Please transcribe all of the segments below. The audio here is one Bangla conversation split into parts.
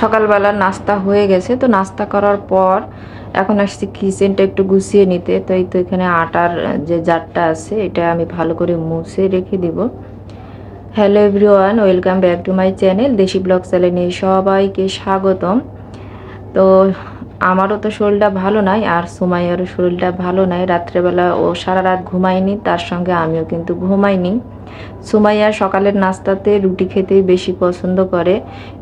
সকালবেলা নাস্তা হয়ে গেছে। তো নাস্তা করার পর এখন আসছি কিচেনটা একটু গুছিয়ে নিতে। তো এই তো এখানে আটার যে জারটা আছে, এটা আমি ভালো করে মুছে রেখে দিব। Hello everyone welcome back to my channel desi blog চ্যানেলে সবাইকে স্বাগতম। তো আমারও তো শরীরটা ভালো নাই, আর সুমাইয়ারও শরীরটা ভালো নাই। রাত্রেবেলা ও সারা রাত ঘুমায়নি, তার সঙ্গে আমিও কিন্তু ঘুমাইনি। সুমাইয়া সকালের নাস্তাতে রুটি খেতেই বেশি পছন্দ করে,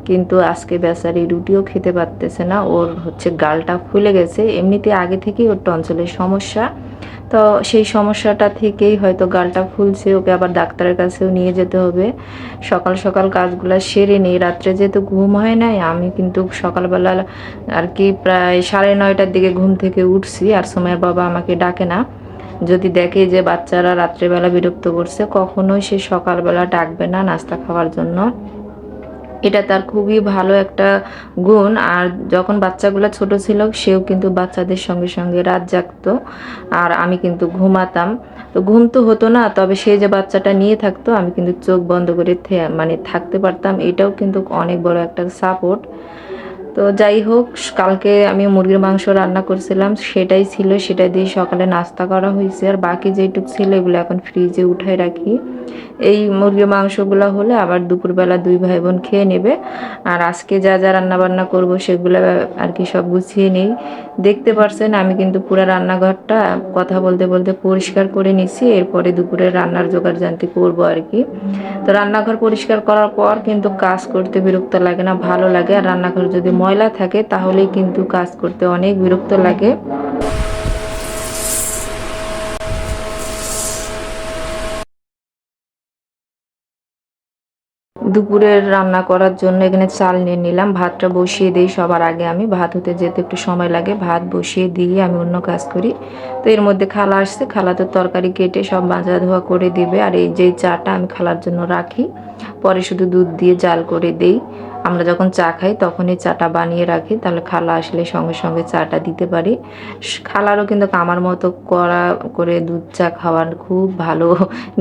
কিন্তু আজকে বেচারি রুটিও খেতে পারতেছে না। ওর হচ্ছে গালটা ফুলে গেছে। এমনিতে আগে থেকেই ওর টনসলের সমস্যা। তো সেই সমস্যাটা থেকেই হয়তো গালটা ফুলছে। ওকে আবার ডাক্তারের কাছেও নিয়ে যেতে হবে। সকাল সকাল কাজগুলো সেরে নিই। রাত্রে যেহেতু ঘুম হয় নাই, আমি কিন্তু সকালবেলা আর কি প্রায় সাড়ে নয়টার দিকে ঘুম থেকে উঠছি। আর সময়ের বাবা আমাকে ডাকে না। যদি দেখে যে বাচ্চারা রাত্রেবেলা বিরক্ত করছে, কখনোই সে সকালবেলা ডাকবে না নাস্তা খাওয়ার জন্য। এটা তার খুবই ভালো একটা গুণ। আর যখন বাচ্চাগুলো ছোট ছিল, সেও কিন্তু বাচ্চাদের সঙ্গে সঙ্গে রাত জাগতো। আর আমি কিন্তু ঘুমাতাম। তো ঘুম তো হতো না, তবে সে যে বাচ্চাটা নিয়ে থাকতো, আমি কিন্তু চোখ বন্ধ করে মানে থাকতে পারতাম। এটাও কিন্তু অনেক বড় একটা সাপোর্ট তো যাই হোক, কালকে আমি মুরগির মাংস রান্না করছিলাম, সেটাই ছিল সেটা দিয়ে সকালে নাস্তা করা হয়েছে। আর বাকি যেটুক ছিল, এগুলো এখন ফ্রিজে উঠায় রাখি। এই মুরগির মাংসগুলো হলে আবার দুপুরবেলা দুই ভাই বোন খেয়ে নেবে। আর আজকে যা যা রান্না বান্না করব, সেগুলো আর কি সব গুছিয়ে নেই। দেখতে পারছেন, আমি কিন্তু পুরো রান্নাঘরটা কথা বলতে বলতে পরিষ্কার করে নিছি। এরপরে দুপুরে রান্নার জোগাড় জানতে করব আর কি। তো রান্নাঘর পরিষ্কার করার পর কিন্তু কাজ করতে বিরক্ত লাগে না, ভালো লাগে। আর রান্নাঘর যদি ময়লা থাকে তাহলে কিন্তু কাজ করতে অনেক বিরক্ত লাগে। দুপুরের রান্না করার জন্য এখানে চাল নিয়ে নিলাম। ভাতটা বসিয়ে দিই, সবার আগে আমি। ভাত হতে যেতে একটু সময় লাগে। ভাত বসিয়ে দিয়ে আমি অন্য কাজ করি। তো এর মধ্যে খালা আসছে, খালা তো তরকারি কেটে সব মাজা ধোয়া করে দিবে। আর এই যে চাটা আমি খালার জন্য রাখি, পরে শুধু দুধ দিয়ে জাল করে দেই। আমরা যখন চা খাই, তখনই চাটা বানিয়ে রাখি। তাহলে খালা আসলে সঙ্গে সঙ্গে চাটা দিতে পারি। খালারও কিন্তু আমার মতো করা করে দুধ চা খাওয়ার খুব ভালো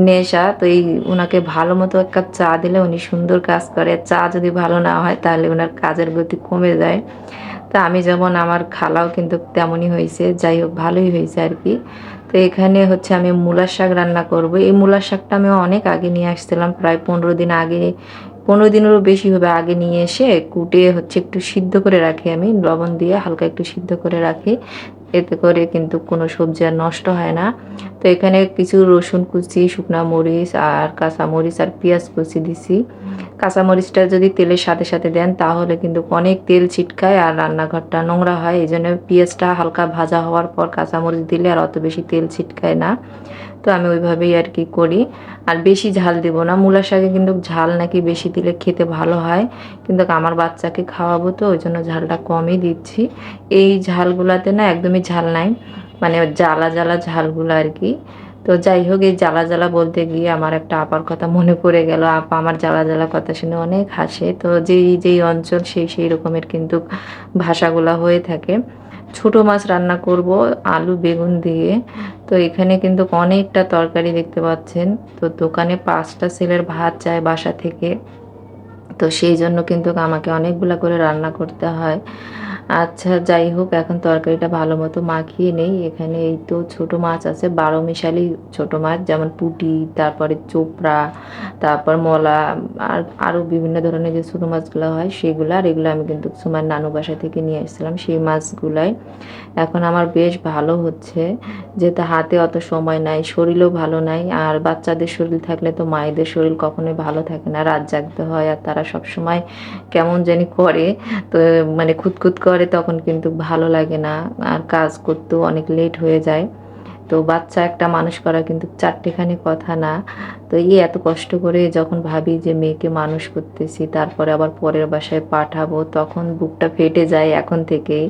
নেশা। তো এই ওনাকে ভালো মতো এক কাপ চা দিলে উনি সুন্দর কাজ করে। চা যদি ভালো না হয়, তাহলে ওনার কাজের গতি কমে যায়। তা আমি যেমন আমার খালাও কিন্তু তেমনই হয়েছে। যাই হোক, ভালোই হয়েছে আর কি। তো এখানে হচ্ছে আমি মূলার শাক রান্না করব। এই মূলার শাকটা আমি অনেক আগে নিয়ে আসছিলাম। প্রায় পনেরো দিন আগে পনেরো দিনেরও বেশি হবে আগে নিয়ে এসে কুটে হচ্ছে একটু সিদ্ধ করে রাখি আমি, লবণ দিয়ে হালকা একটু সিদ্ধ করে রাখি। এতে করে কিন্তু কোনো সবজি আর নষ্ট হয় না। তো এখানে কিছু রসুন কুচি, শুকনা মরিচ আর কাঁচা মরিচ আর পেঁয়াজ কুচি দিছি। কাঁচা মরিচটা যদি তেলের সাথে সাথে দেন তাহলে কিন্তু অনেক তেল ছিটকায় আর রান্নাঘরটা নোংরা হয়। এই জন্য পেঁয়াজটা হালকা ভাজা হওয়ার পর কাঁচা মরিচ দিলে আর অত বেশি তেল ছিটকায় না। তো আমি ওইভাবেই আর কি করি। আর বেশি ঝাল দেব না। মূলা শাকে কিন্তু ঝাল নাকি বেশি দিলে খেতে ভালো হয়। কিন্তু আমার বাচ্চাকে খাওয়াবো তো, ওই জন্য ঝালটা কমই দিচ্ছি। এই ঝালগুলাতে না একদমই ঝাল নাই। মানে জ্বালা জ্বালা ঝালগুলো আর কি। তো যাই হোক, এই জ্বালা জ্বালা বলতে গিয়ে আমার একটা আপার কথা মনে পড়ে গেল। আপা আমার জ্বালা জ্বালা কথা শুনে অনেক হাসে। তো যেই যেই অঞ্চল সেই সেই রকমের কিন্তু ভাষাগুলা হয়ে থাকে। ছোট মাছ রান্না করব, আলু, বেগুন দিয়ে। তো এখানে কিন্তু অনেকটা তরকারি দেখতে পাচ্ছেন। তো দোকানে পাঁচটা সেলের ভাত চায় বাসা থেকে। তো সেই জন্য কিন্তু আমাকে অনেকগুলা করে রান্না করতে হয়। আচ্ছা যাই হোক, এখন তরকারিটা ভালো মতো মাখিয়ে নেই। এখানে এই তো ছোট মাছ আছে, বারো মিশালি ছোট মাছ, যেমন পুঁটি, তারপরে চোপড়া, তারপর মলা, আর আরও বিভিন্ন ধরনের যে ছোটো মাছগুলো হয় সেগুলো, আর এগুলো আমি কিন্তু সুমার নানু বাসা থেকে নিয়ে এসেছিলাম সেই মাছগুলাই। এখন আমার বেশ ভালো হচ্ছে, যেহেতু হাতে অত সময় নাই, শরীরও ভালো নাই, আর বাচ্চাদের শরীর থাকলে তো মায়েদের শরীর কখনোই ভালো থাকে না, রাত জাগতে হয় আর তারা সব সময় কেমন জানি করে, তো মানে খুঁতখুত করে। তখন কিন্তু ভালো লাগে না। আর কাজ করতেও অনেক লেট হয়ে যায়। তো বাচ্চা একটা মানুষ করা কিন্তু চারটেখানি কথা না। তো এই এত কষ্ট করে যখন ভাবি যে মেয়েকে মানুষ করতেছি, তারপরে আবার পরের বাসায় পাঠাবো, তখন বুকটা ফেটে যায় এখন থেকেই।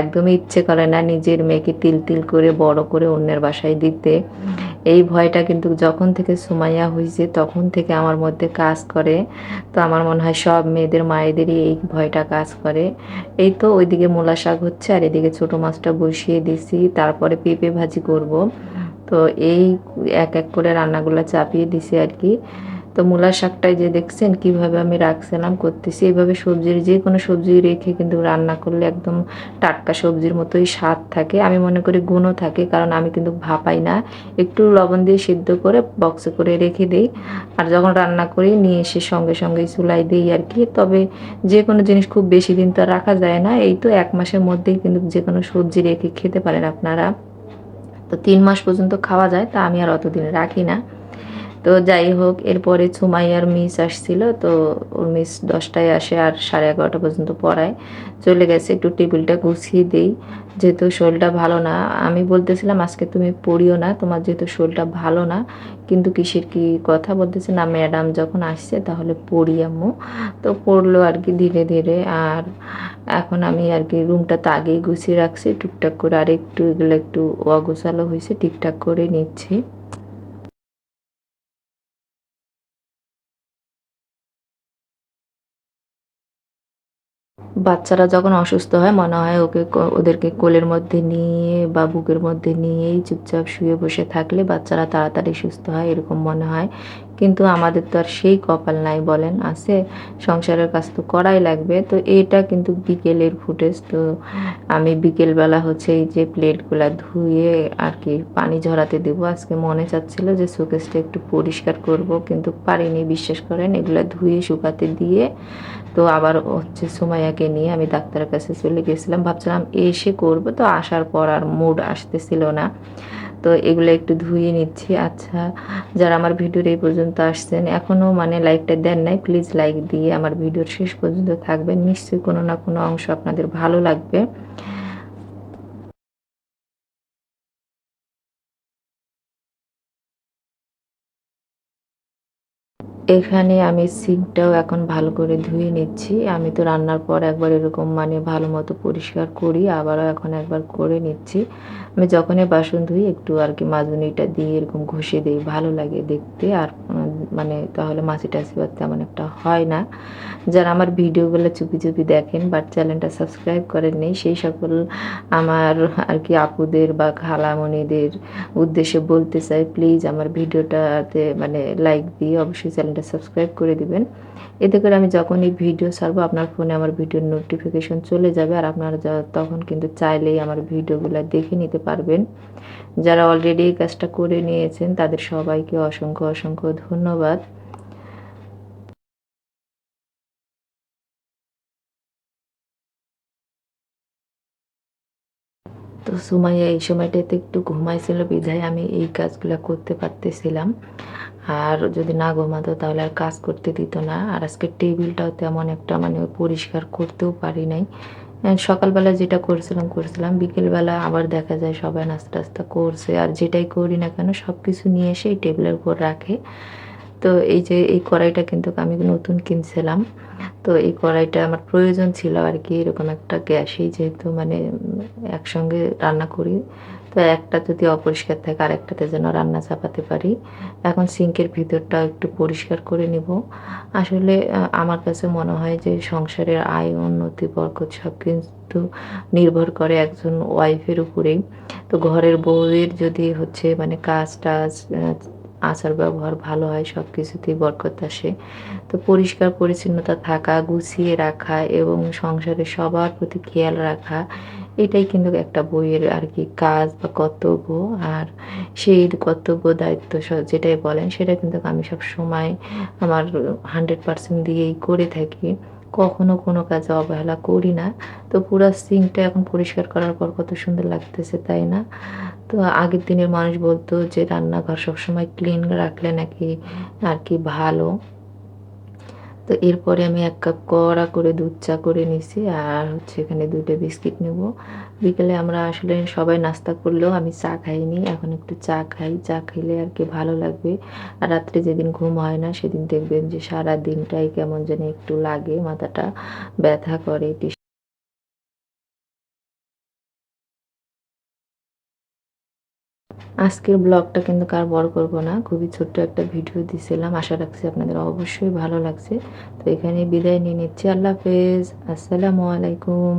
একদমই ইচ্ছে করে না নিজের মেয়েকে তিল তিল করে বড় করে অন্যের বাসায় দিতে। এই ভয়টা কিন্তু যখন থেকে সুমাইয়া হয়েছে তখন থেকে আমার মধ্যে কাজ করে। তো আমার মনে হয় সব মেয়েদের, মায়েদেরই এই ভয়টা কাজ করে। এই তো ওইদিকে মূলা শাক হচ্ছে আর এদিকে ছোটো মাছটা বসিয়ে দিছি, তারপরে পেঁপে ভাজি করব। তো এই এক এক করে রান্নাগুলো চাপিয়ে দিছি আর কি। তো মূলার শাকটাই যে দেখছেন, কীভাবে আমি রাখছিলাম, করতেছি। এইভাবে সবজির, যে কোনো সবজি রেখে কিন্তু রান্না করলে একদম টাটকা সবজির মতোই স্বাদ থাকে। আমি মনে করি গুণও থাকে, কারণ আমি কিন্তু ভাপাই না। একটু লবণ দিয়ে সিদ্ধ করে বক্সে করে রেখে দিই। আর যখন রান্না করি, নিয়ে এসে সঙ্গে সঙ্গে চুলাই দিই আর কি। তবে যে কোনো জিনিস খুব বেশি দিন তো রাখা যায় না। এই তো এক মাসের মধ্যেই কিন্তু যে কোনো সবজি রেখে খেতে পারেন আপনারা। তো তিন মাস পর্যন্ত খাওয়া যায় তা আমি আর অতদিন রাখি না। তো যাই হোক, এরপরে সুমাইয়ার মিস আসছিল, তো ওর মিস দশটায় আসে আর সাড়ে এগারোটা পর্যন্ত পড়ায়। চলে গেছে, একটু টেবিলটা গুছিয়ে দেই। যেহেতু শরীরটা ভালো না, আমি বলতেছিলাম, আজকে তুমি পড়িও না, তোমার যেহেতু শরীরটা ভালো না, কিন্তু কিসের কি কথা? বলতেছে, না, ম্যাডাম যখন আসছে তাহলে পড়ি আম্মু। তো পড়ল আর কি ধীরে ধীরে, আর এখন আমি আর কি রুমটা আগেই গুছিয়ে রাখছি, টুকটাক করে আর একটু এগুলো একটু অগোছালো হয়েছে, ঠিকঠাক করে নিচ্ছি। বাচ্চারা যখন অসুস্থ হয়, মনে হয় ওকে ওদেরকে কোলের মধ্যে নিয়ে বা বুকের মধ্যে নিয়েই চুপচাপ শুয়ে বসে থাকলে বাচ্চারা তাড়াতাড়ি সুস্থ হয়, এরকম মনে হয়। কিন্তু আমাদের তো আর সেই কপাল নাই বলেন, আছে। সংসারের কাজ তো করাই লাগবে। তো এটা কিন্তু বিকেলের ফুটেজ। তো আমি বিকেলবেলা হচ্ছে এই যে প্লেটগুলো ধুয়ে আর কি পানি ঝরাতে দেবো। আজকে মনে চাচ্ছিল যে শোকেসটা একটু পরিষ্কার করব, কিন্তু পারিনি, বিশ্বাস করেন, এগুলো ধুয়ে শুকাতে দিয়ে তো আবার হচ্ছে সুমাইয়াকে নিয়ে আমি ডাক্তারের কাছে চলে গেছিলাম। ভাবছিলাম এসে করব, তো আসার পর আর মুড আসতেছিল না। তো এগুলো একটু ধুয়ে নিচ্ছি। আচ্ছা যারা আমার ভিডিওর এই পর্যন্ত আসছেন এখনও মানে লাইকটা দেন নাই, প্লিজ লাইক দিয়ে আমার ভিডিওর শেষ পর্যন্ত থাকবেন। নিশ্চয়ই কোনো না কোনো অংশ আপনাদের ভালো লাগবে। এখানে আমি সিঙ্কটাও এখন ভালো করে ধুয়ে নিচ্ছি। আমি তো রান্নার পর একবার এরকম মানে ভালো মতো পরিষ্কার করি, আবারও এখন একবার করে নিচ্ছি। আমি যখনই বাসন ধুই, একটু আর কি মাজুনিটা দিয়ে এরকম ঘষে দিই, ভালো লাগে দেখতে। আর মানে তাহলে মাছি টাছি তেমন একটা হয় না। যারা আমার ভিডিওগুলো চুপি চুপি দেখেন বাট চ্যানেলটা সাবস্ক্রাইব করেন নেই, সেই সকল আমার আর কি আপুদের বা খালামণিদের উদ্দেশ্যে বলতে চাই প্লিজ আমার ভিডিওটাতে মানে লাইক দিয়ে অবশ্যই চ্যানেলটা সাবস্ক্রাইব করে দিবেন। এতে করে আমি যখন এই ভিডিও ছাড়বো, আপনার ফোনে আমার ভিডিওর নোটিফিকেশন চলে যাবে আর আপনারা তখন কিন্তু চাইলেই আমার ভিডিওগুলো দেখে নিতে পারবেন। যারা অলরেডি এই কাজটা করে নিয়েছেন, তাদের সবাইকে অসংখ্য অসংখ্য ধন্যবাদ। তো সুমাইয়া এই সময়টাতে একটু ঘুমাইছিল, বিধায় আমি এই কাজগুলো করতে পারতেছিলাম। আর যদি না ঘুমাতো তাহলে আর কাজ করতে দিত না। আর আজকে টেবিলটাও তেমন একটা মানে পরিষ্কার করতেও পারি নাই। সকালবেলা যেটা করছিলাম করছিলাম। বিকেলবেলা আবার দেখা যায় সবাই নাস্তা টাস্তা করছে। আর যেটাই করি না কেন সব কিছু নিয়ে এসে এই টেবিলের উপর রাখে। তো এই যে এই কড়াইটা কিন্তু আমি নতুন কিনছিলাম। তো এই কড়াইটা আমার প্রয়োজন ছিল আর কি, এরকম একটা গ্যাসেই যেহেতু মানে একসঙ্গে রান্না করি। তো একটা যদি অপরিষ্কার থাকে আর একটাতে যেন রান্না চাপাতে পারি। এখন সিঙ্কের ভিতরটা একটু পরিষ্কার করে নিব। আসলে আমার কাছে মনে হয় যে সংসারের আয়, উন্নতি, বরকত সব কিন্তু নির্ভর করে একজন ওয়াইফের উপরেই। তো ঘরের বউয়ের যদি হচ্ছে মানে কাজ টাজ আচার ব্যবহার ভালো হয় সব কিছুতেই বরকত আসে। তো পরিষ্কার পরিচ্ছন্নতা থাকা, গুছিয়ে রাখা এবং সংসারে সবার প্রতি খেয়াল রাখা, এটাই কিন্তু একটা বইয়ের আর কি কাজ বা কর্তব্য। আর সেই কর্তব্য, দায়িত্ব যেটাই বলেন, সেটা কিন্তু আমি সব সময় আমার হান্ড্রেড পার্সেন্ট দিয়েই করে থাকি। কখনো কোনো কাজে অবহেলা করি না। তো পুরো সিঙ্কটা এখন পরিষ্কার করার পর কত সুন্দর লাগতেছে, তাই না? তো আগের দিনের মানুষ বলতো যে রান্নাঘর সবসময় ক্লিন রাখলে নাকি আর কি ভালো। তো এরপরে আমি এক কাপ কড়া করে দুধ চা করে নিছি, আর হচ্ছে এখানে দুটো বিস্কিট নেব। বিকেলে আমরা আসলে সবাই নাস্তা করলেও আমি চা খাইনি, এখন একটু চা খাই। চা খেলে আর কি ভালো লাগবে। আর রাত্রে যেদিন ঘুম হয় না, সেদিন দেখবেন যে সারা দিনটাই কেমন যেন একটু লাগে, মাথাটা ব্যথা করে আজকের ব্লগটা কিন্তু কার বড় করব না, খুবই ছোট্ট একটা ভিডিও দিছিলাম। আশা রাখছি আপনাদের অবশ্যই ভালো লাগছে। তো এখানে বিদায় নিয়ে নিচ্ছি। আল্লাহ হাফেজ। আসসালামু আলাইকুম।